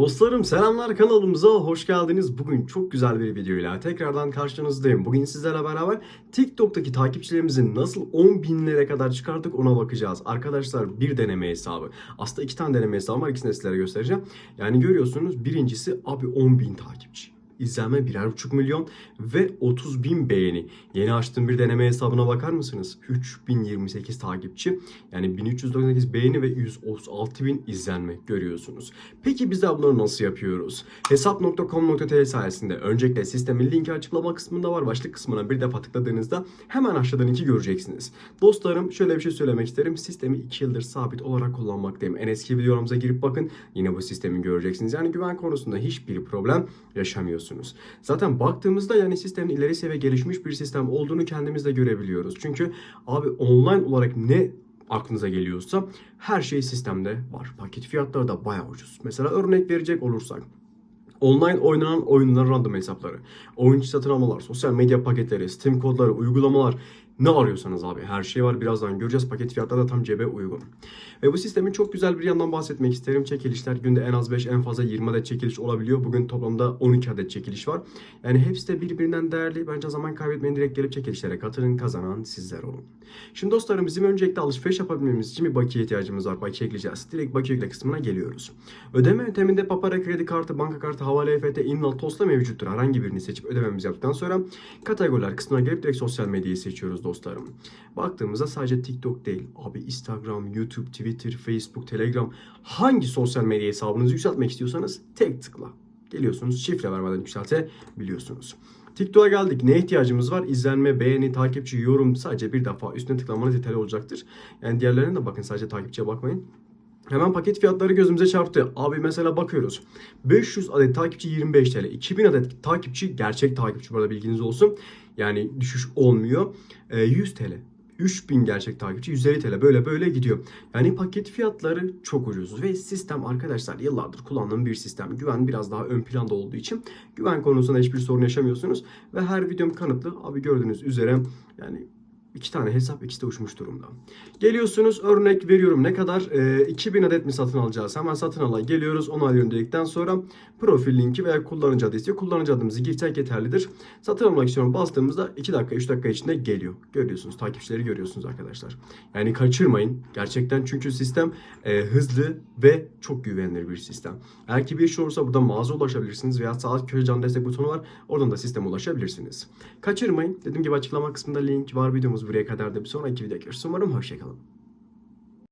Dostlarım selamlar kanalımıza hoş geldiniz. Bugün çok güzel bir videoyla tekrardan karşınızdayım. Bugün sizlerle beraber TikTok'taki takipçilerimizin nasıl 10 binlere kadar çıkardık ona bakacağız. Arkadaşlar bir deneme hesabı. Aslında iki tane deneme hesabı var ikisini de sizlere göstereceğim. Yani görüyorsunuz birincisi abi 10 bin takipçi. İzlenme birer buçuk milyon ve 30 bin beğeni. Yeni açtığım bir deneme hesabına bakar mısınız? 3028 takipçi. Yani 1398 beğeni ve 136 bin izlenme görüyorsunuz. Peki biz de bunları nasıl yapıyoruz? Hesap.com.tr sayesinde öncelikle sistemin linki açıklama kısmında var. Başlık kısmına bir defa tıkladığınızda hemen aşağıdan linki göreceksiniz. Dostlarım şöyle bir şey söylemek isterim. Sistemi 2 yıldır sabit olarak kullanmaktayım. En eski videolarımıza girip bakın. Yine bu sistemi göreceksiniz. Yani güven konusunda hiçbir problem yaşamıyorsunuz. Zaten baktığımızda yani sistemin ileri seviye gelişmiş bir sistem olduğunu kendimiz de görebiliyoruz. Çünkü abi online olarak ne aklınıza geliyorsa her şey sistemde var. Paket fiyatları da bayağı ucuz. Mesela örnek verecek olursak Online oynanan oyunların random hesapları, oyuncu satın almalar, sosyal medya paketleri, Steam kodları, uygulamalar ne arıyorsanız abi her şey var. Birazdan göreceğiz. Paket fiyatları da tam cebe uygun. Ve bu sistemin çok güzel bir yandan bahsetmek isterim. Çekilişler günde en az 5 en fazla 20 adet çekiliş olabiliyor. Bugün toplamda 12 adet çekiliş var. Yani hepsi de birbirinden değerli. Bence zaman kaybetmeyin. Direkt gelip çekilişlere katılın. Kazanan sizler olun. Şimdi dostlarım bizim öncelikle alışveriş yapabilmemiz için bir bakiye ihtiyacımız var. Bakiye ekleyeceğiz. Direkt bakiye ekle kısmına geliyoruz. Ödeme yönteminde Papara kredi kartı, banka kartı, havale EFT, İmlal, Tosla mevcuttur. Herhangi birini seçip ödememizi yaptıktan sonra kategoriler kısmına gelip direkt sosyal medyayı seçiyoruz dostlarım. Baktığımızda sadece TikTok değil. Abi Instagram, YouTube, Twitter, Facebook, Telegram hangi sosyal medya hesabınızı yükseltmek istiyorsanız tek tıkla. Geliyorsunuz şifre vermeden yükseltebiliyorsunuz. TikTok'a geldik. Ne ihtiyacımız var? İzlenme, beğeni, takipçi, yorum sadece bir defa üstüne tıklamanız yeterli olacaktır. Yani diğerlerine de bakın sadece takipçiye bakmayın. Hemen paket fiyatları gözümüze çarptı. Abi mesela bakıyoruz. 500 adet takipçi 25 TL. 2000 adet takipçi gerçek takipçi bu arada bilginiz olsun. Yani düşüş olmuyor. Ee, 100 TL. 3000 gerçek takipçi 150 TL böyle böyle gidiyor. Yani paket fiyatları çok ucuz ve sistem arkadaşlar yıllardır kullandığım bir sistem. Güven biraz daha ön planda olduğu için güven konusunda hiçbir sorun yaşamıyorsunuz ve her videom kanıtlı. Abi gördüğünüz üzere yani İki tane hesap ikisi de uçmuş durumda. Geliyorsunuz örnek veriyorum ne kadar? Ee, 2000 adet mi satın alacağız? Hemen satın ala geliyoruz. Onaylıyorum dedikten sonra profil linki veya kullanıcı adı istiyor. Kullanıcı adımızı girsek yeterlidir. Satın almak istiyorum bastığımızda 2 dakika 3 dakika içinde geliyor. Görüyorsunuz takipçileri görüyorsunuz arkadaşlar. Yani kaçırmayın. Gerçekten çünkü sistem e, hızlı ve çok güvenilir bir sistem. Eğer ki bir şey olursa burada mağaza ulaşabilirsiniz veya sağ köşe can destek butonu var. Oradan da sisteme ulaşabilirsiniz. Kaçırmayın. Dediğim gibi açıklama kısmında link var videomuz buraya kadar da bir sonraki videoda görüşürüz. Umarım hoşçakalın.